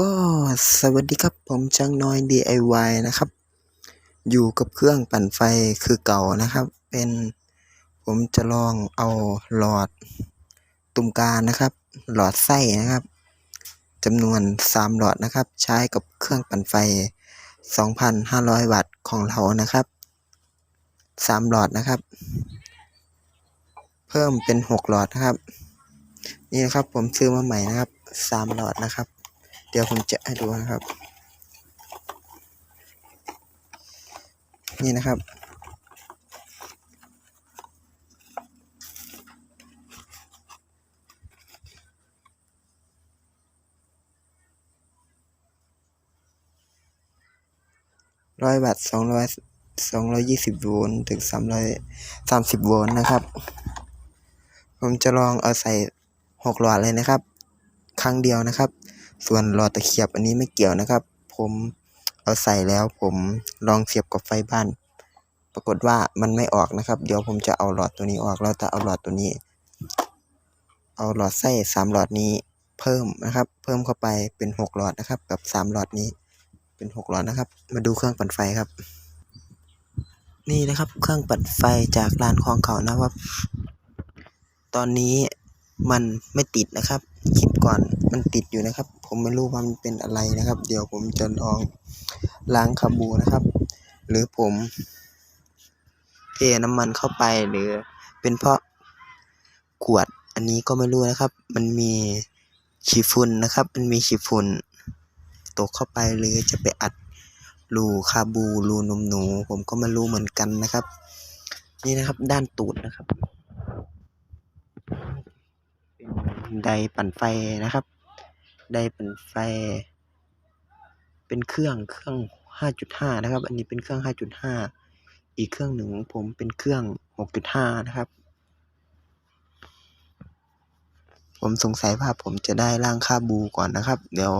ก็สวัสดีครับผมช่างน้อย DIY นะครับ อยู่กับเครื่องปั่นไฟคือเก่านะครับ เป็นผมจะลองเอาหลอดตุ่มกานะครับ หลอดไส้นะครับจำนวน 3 หลอดนะครับ ใช้กับเครื่องปั่นไฟ 2,500 วัตต์ของเรานะครับ 3 หลอดนะครับ เพิ่มเป็น 6 หลอดนะครับ นี่นะครับผมซื้อมาใหม่นะครับ 3 หลอดนะครับ เดี๋ยวผมจะให้ดูนะครับ นี่นะครับ ร้อยวัตต์สองร้อยสองร้อยยี่สิบโวลต์ถึงสามร้อยสามสิบโวลต์นะครับ ผมจะลองเอาใส่หกหลอดเลยนะครับ ครั้งเดียวนะครับ ส่วนหลอดตะเขียบอันนี้ไม่เกี่ยวนะครับ ผมเอาใส่แล้วผมลองเสียบกับไฟบ้าน ปรากฏว่ามันไม่ออกนะครับ เดี๋ยวผมจะเอาหลอดตัวนี้ออกแล้วจะเอาหลอดตัวนี้ เอาหลอดไส้สามหลอดนี้เพิ่มนะครับ เพิ่มเข้าไปเป็นหกหลอดนะครับ กับสามหลอดนี้ เป็นหกหลอดนะครับ มาดูเครื่องปั่นไฟครับ นี่นะครับ เครื่องปั่นไฟจากร้านของเขานะครับ ตอนนี้ มันไม่ติดนะครับ คลิปก่อนมันติดอยู่นะครับ ผมไม่รู้ว่ามันเป็นอะไรนะครับ เดี๋ยวผมจะลองล้างคาบูนะครับ หรือผมเทน้ำมันเข้าไปหรือเป็นเพราะขวดอันนี้ก็ไม่รู้นะครับ มันมีฉีฝุ่นนะครับ มันมีฉีฝุ่นตกเข้าไปหรือจะไปอัดรูคาบูรูนมหนู ผมก็ไม่รู้เหมือนกันนะครับ นี่นะครับด้านตูดนะครับ เป็น ไดปั่นไฟนะครับ ไดปั่นไฟ เป็นเครื่องเครื่อง 5.5 นะครับ อันนี้เป็นเครื่อง 5.5 อีกเครื่องหนึ่งผมเป็นเครื่อง 6.5 นะครับ ผมสงสัยว่าผมจะได้ล้างคาบูก่อนนะครับ เดี๋ยว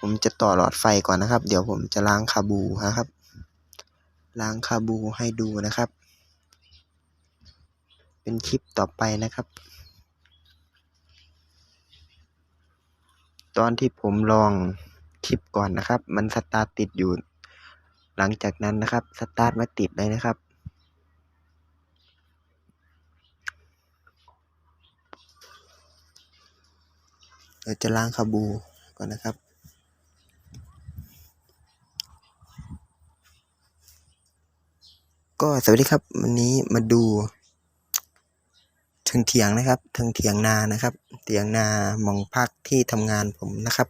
ผมจะต่อหลอดไฟก่อนนะครับ เดี๋ยวผมจะล้างคาบูนะครับ ล้างคาบูให้ดูนะครับ เป็นคลิปต่อไปนะครับ ตอนที่ผมลองคลิปก่อนนะครับ มันสตาร์ทติดอยู่ หลังจากนั้นนะครับ สตาร์ทม่ติดเลยนะครับเดี๋ยวจะล้างคาบูก่อนนะครับก็สวัสดีครับ วันนี้มาดู ถึงเถียงนะครับถึงเถียงนานะครับ เถียงนามองพักที่ทำงานผมนะครับ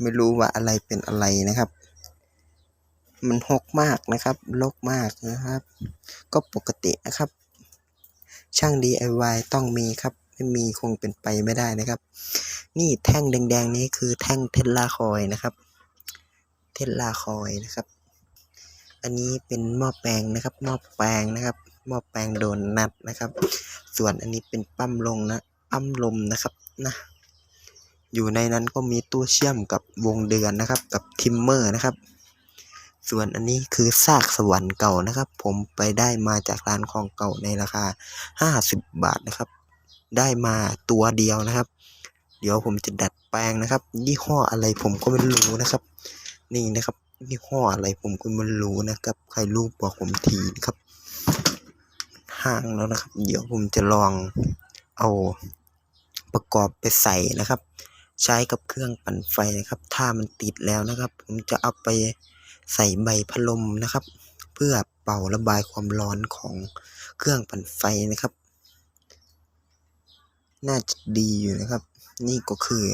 ไม่รู้ว่าอะไรเป็นอะไรนะครับ มันหกมากนะครับรกมากนะครับ ก็ปกตินะครับ ช่าง DIY ต้องมีครับ ไม่มีคงเป็นไปไม่ได้นะครับ นี่แท่งแดง ๆ นี้คือแท่งเทสลาคอยนะครับ เทสลาคอยนะครับ อันนี้เป็นหม้อแปลงนะครับหม้อแปลงนะครับหม้อแปลงโดนนัดนะครับ ส่วนอันนี้เป็นปั๊มลงนะปั๊มลมนะครับนะ อยู่ในนั้นก็มีตู้เชื่อมกับวงเดือนนะครับ กับทิมเมอร์นะครับ ส่วนอันนี้คือซากสวรรค์เก่านะครับ ผมไปได้มาจากร้านของเก่าในราคา 50 บาทนะครับ ได้มาตัวเดียวนะครับ เดี๋ยวผมจะดัดแปลงนะครับ ยี่ห้ออะไรผมก็ไม่รู้นะครับ นี่นะครับยี่ห้ออะไรผมก็ไม่รู้นะครับ ใครรู้บอกผมทีนะครับ ห่างแล้วนะครับ เดี๋ยวผมจะลองเอาประกอบไปใส่นะครับ ใช้กับเครื่องปั่นไฟนะครับ ถ้ามันติดแล้วนะครับ ผมจะเอาไปใส่ใบพัดลมนะครับ เพื่อเป่าระบายความร้อนของเครื่องปั่นไฟนะครับ น่าจะดีอยู่นะครับ นี่ก็คือ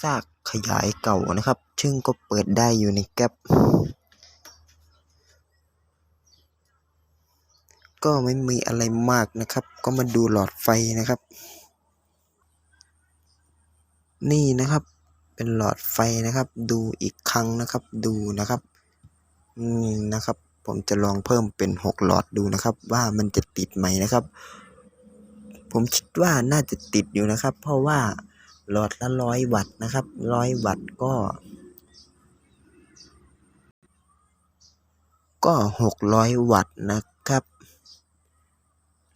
ซากขยายเก่านะครับ ซึ่งก็เปิดได้อยู่ในแก๊ป ก็ไม่มีอะไรมากนะครับ ก็มาดูหลอดไฟนะครับ นี่นะครับเป็นหลอดไฟนะครับ ดูอีกครั้งนะครับ ดูนะครับนี่นะครับ ผมจะลองเพิ่มเป็นหกหลอดดูนะครับ ว่ามันจะติดไหมนะครับ ผมคิดว่าน่าจะติดอยู่นะครับ เพราะว่าหลอดละร้อยวัตต์นะครับร้อยวัตต์ก็ก็หกร้อยวัตต์นะ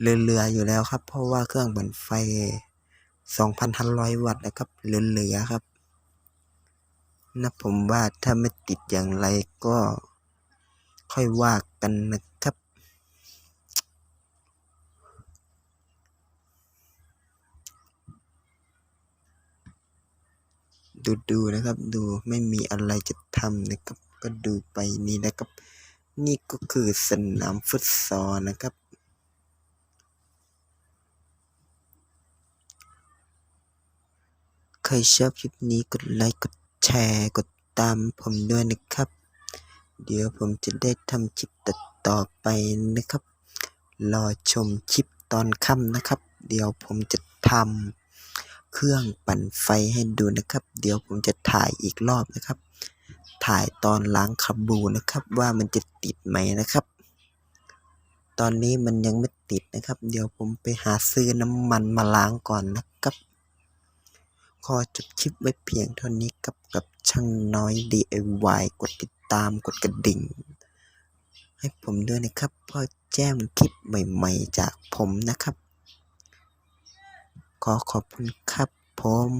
เรือๆอยู่แล้วครับ เพราะว่าเครื่องปั่นไฟ 2,500 วัตต์นะครับเหลือๆครับนะผมว่าถ้าไม่ติดอย่างไรก็ค่อยว่ากันนะครับ ดูดูนะครับ ดูไม่มีอะไรจะทำนะครับ ก็ดูไปนี่นะครับ นี่ก็คือสนามฟุตซอลนะครับ ครชอบคลิปนี้กดไลค์ กดแชร์ กดตามผมด้วยนะครับ เดี๋ยวผมจะได้ทำคลิปตัดต่อไปนะครับ รอชมคลิปตอนค่ำนะครับ เดี๋ยวผมจะทำเครื่องปั่นไฟให้ดูนะครับ เดี๋ยวผมจะถ่ายอีกรอบนะครับ ถ่ายตอนล้างคาบูนะครับ ว่ามันจะติดไหมนะครับ ตอนนี้มันยังไม่ติดนะครับ เดี๋ยวผมไปหาซื้อน้ำมันมาล้างก่อนนะครับ ขอจบคลิปไว้เพียงเท่านี้กับกับช่างน้อย DIY กดติดตามกดกระดิ่ง ให้ผมด้วยนะครับเพื่อแจ้งคลิปใหม่ๆจากผมนะครับ ขอขอบคุณครับผม